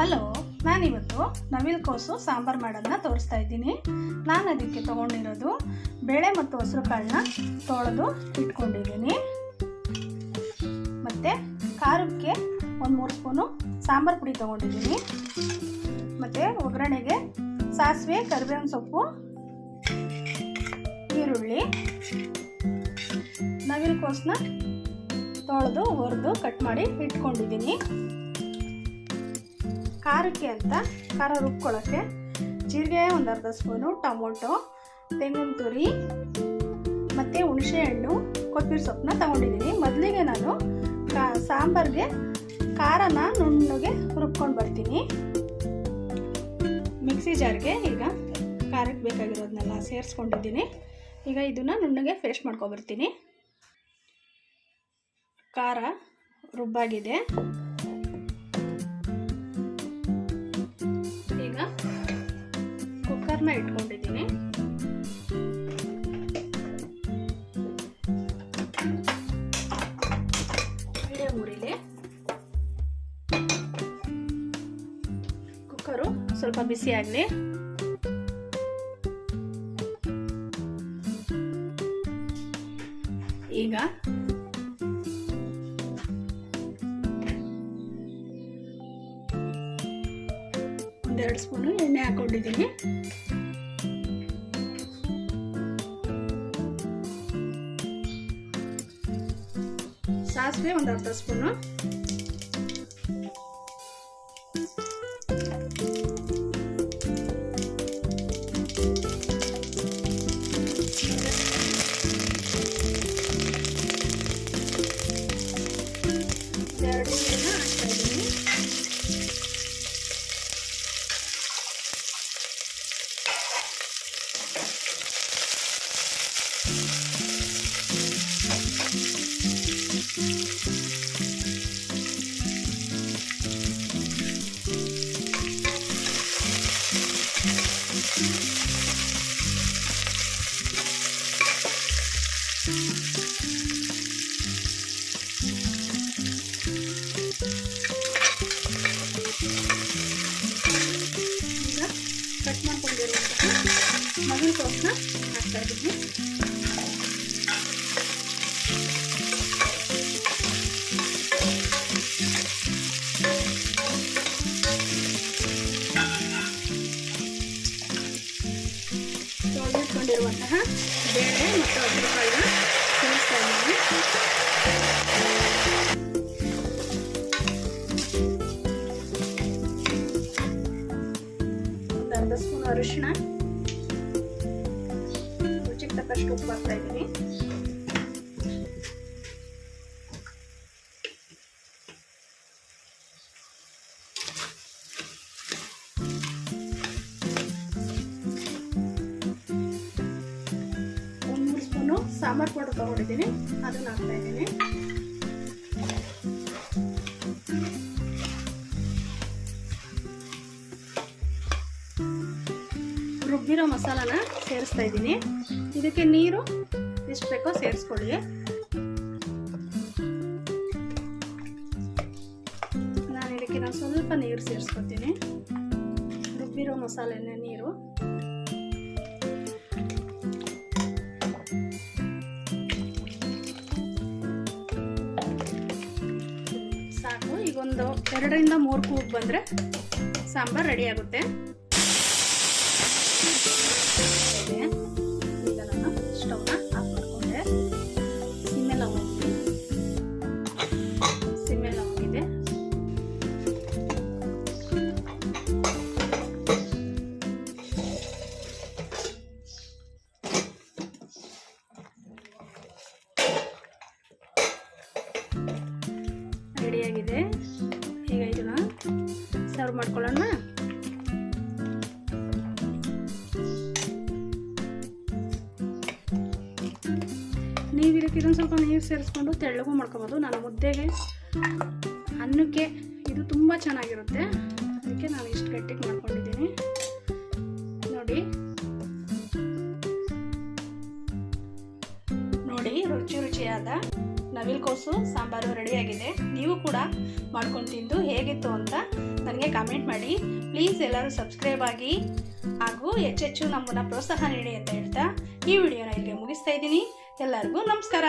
Hello, ನಾನಿವತ್ತು ನವಿಲ್ ಕೋಸು ಸಾಂಬಾರು ಮಾಡೋದನ್ನ ತೋರಿಸ್ತಾ ಇದ್ದೀನಿ. ನಾನು ಅದಕ್ಕೆ ತೊಗೊಂಡಿರೋದು ಬೇಳೆ ಮತ್ತು ಹಸಿರು ಕಾಳನ್ನ ತೊಳೆದು ಇಟ್ಕೊಂಡಿದ್ದೀನಿ. ಮತ್ತು ಖಾರಕ್ಕೆ ಒಂದು ಮೂರು ಸ್ಪೂನು ಸಾಂಬಾರು ಪುಡಿ ತೊಗೊಂಡಿದ್ದೀನಿ. ಮತ್ತು ಒಗ್ಗರಣೆಗೆ ಸಾಸಿವೆ, ಕರಿಬೇವಿನ ಸೊಪ್ಪು, ಈರುಳ್ಳಿ, ನವಿಲು ಕೋಸನ್ನ ತೊಳೆದು ಹುರಿದು ಕಟ್ ಮಾಡಿ ಇಟ್ಕೊಂಡಿದ್ದೀನಿ. ಖಾರಕ್ಕೆ ಅಂತ, ಖಾರ ರುಬ್ಕೊಳ್ಳೋಕ್ಕೆ, ಜೀರಿಗೆ ಒಂದು ಅರ್ಧ ಸ್ಪೂನು, ಟೊಮೊಟೊ, ತೆಂಗಿನ ತುರಿ, ಮತ್ತು ಹುಣಸೆಹಣ್ಣು ಕೊತ್ತಂಬರಿ ಸೊಪ್ಪನ್ನ ತಗೊಂಡಿದ್ದೀನಿ. ಮೊದಲಿಗೆ ನಾನು ಕಾ, ಸಾಂಬಾರಿಗೆ ಖಾರನ ನುಣ್ಣಗೆ ರುಬ್ಕೊಂಡು ಬರ್ತೀನಿ. ಮಿಕ್ಸಿ ಜಾರ್ಗೆ ಈಗ ಖಾರಕ್ಕೆ ಬೇಕಾಗಿರೋದನ್ನೆಲ್ಲ ಸೇರಿಸ್ಕೊಂಡಿದ್ದೀನಿ. ಈಗ ಇದನ್ನು ನುಣ್ಣಗೆ ಪೇಸ್ಟ್ ಮಾಡ್ಕೊಬರ್ತೀನಿ. ಖಾರ ರುಬ್ಬಾಗಿದೆ. ಕುಕ್ಕರ್ನ ಇಟ್ಕೊಂಡಿದ್ದೀನಿ. ಕುಕ್ಕರು ಸ್ವಲ್ಪ ಬಿಸಿ ಆಗಲಿ. ಈಗ ಒಂದೆರಡು ಸ್ಪೂನು ಎಣ್ಣೆ ಹಾಕೊಂಡಿದ್ದೀನಿ. ಸಾಸಿವೆ ಒಂದು ಅರ್ಧ ಸ್ಪೂನು ಕಟ್ ಮಾಡ್ಕೊಂಡಿರುವಂತಹ ಮಗನ ಕೋಸನ್ನ ಹಾಕ್ತಾ ಇದ್ದೀನಿ ತೊಳೆದಿಟ್ಕೊಂಡಿರುವಂತಹ ಬೇಳೆ ಮತ್ತು ಹಸಿರುಕಾಳನ್ನ ಸೇರಿಸ್ತಾ ಇದ್ದೀನಿ. ಒಂದು ಅರ್ಧ ಸ್ಪೂನ್ ಅರಿಶಿಣ. ರುಚಿಗೆ ತಕ್ಕಷ್ಟು ಉಪ್ಪು ಹಾಕ್ತಾ ಇದ್ದೀನಿ. ಸಾಂಬಾರು ಪೌಡರ್ ತಗೊಂಡಿದ್ದೀನಿ. ಅದನ್ನ ಹಾಕ್ತಾ ಇದ್ದೀನಿ. ರುಬ್ಬಿರೋ ಮಸಾಲಾನ ಸೇರಿಸ್ತಾ ಇದ್ದೀನಿ. ಇದಕ್ಕೆ ನೀರು, ಎಷ್ಟು ಬೇಕೋ ಸೇರಿಸ್ಕೊಳ್ಳಿ. ನಾನು ಇದಕ್ಕೆ ನಾನು ಸ್ವಲ್ಪ ನೀರು ಸೇರಿಸ್ಕೊತೀನಿ. ರುಬ್ಬಿರೋ ಮಸಾಲೆನೇ ನೀರು. ಒಂದು ಎರಡರಿಂದ ಮೂರು ಕೂಗ್ ಬಂದರೆ ಸಾಂಬಾರು ರೆಡಿ ಮಾಡ್ಕೊಳ್ಳೋಣ? ನೀವು ಇದಕ್ಕೆ ಇದೊಂದು ಸ್ವಲ್ಪ ನೀರು ಸೇರಿಸ್ಕೊಂಡು ತೆಳ್ಳಗೂ ಮಾಡ್ಕೊಬೋದು. ನಾನು ಮುದ್ದೆಗೆ ಅನ್ನಕ್ಕೆ ಇದು ತುಂಬ ಚೆನ್ನಾಗಿರುತ್ತೆ. ಅದಕ್ಕೆ ನಾನು ಇಷ್ಟು ಗಟ್ಟಿಗೆ ಮಾಡ್ಕೊಂಡಿದ್ದೀನಿ. ನೋಡಿ. ನೋಡಿ, ರುಚಿ ರುಚಿಯಾದ ನವಿಲ್ಕೋಸು ಸಾಂಬಾರು ರೆಡಿಯಾಗಿದೆ. ನೀವು ಕೂಡ ಮಾಡ್ಕೊಂಡು ತಿಂದು ಹೇಗಿತ್ತು ಅಂತ ನನಗೆ ಕಾಮೆಂಟ್ ಮಾಡಿ. ಪ್ಲೀಸ್ ಎಲ್ಲರೂ ಸಬ್ಸ್ಕ್ರೈಬ್ ಆಗಿ ಹಾಗೂ ಹೆಚ್ಚೆಚ್ಚು ನಮ್ಮನ್ನು ಪ್ರೋತ್ಸಾಹ ನೀಡಿ ಅಂತ ಹೇಳ್ತಾ ಈ ವಿಡಿಯೋನ ಇಲ್ಲಿಗೆ ಮುಗಿಸ್ತಾ ಇದ್ದೀನಿ. ಎಲ್ಲರಿಗೂ ನಮಸ್ಕಾರ.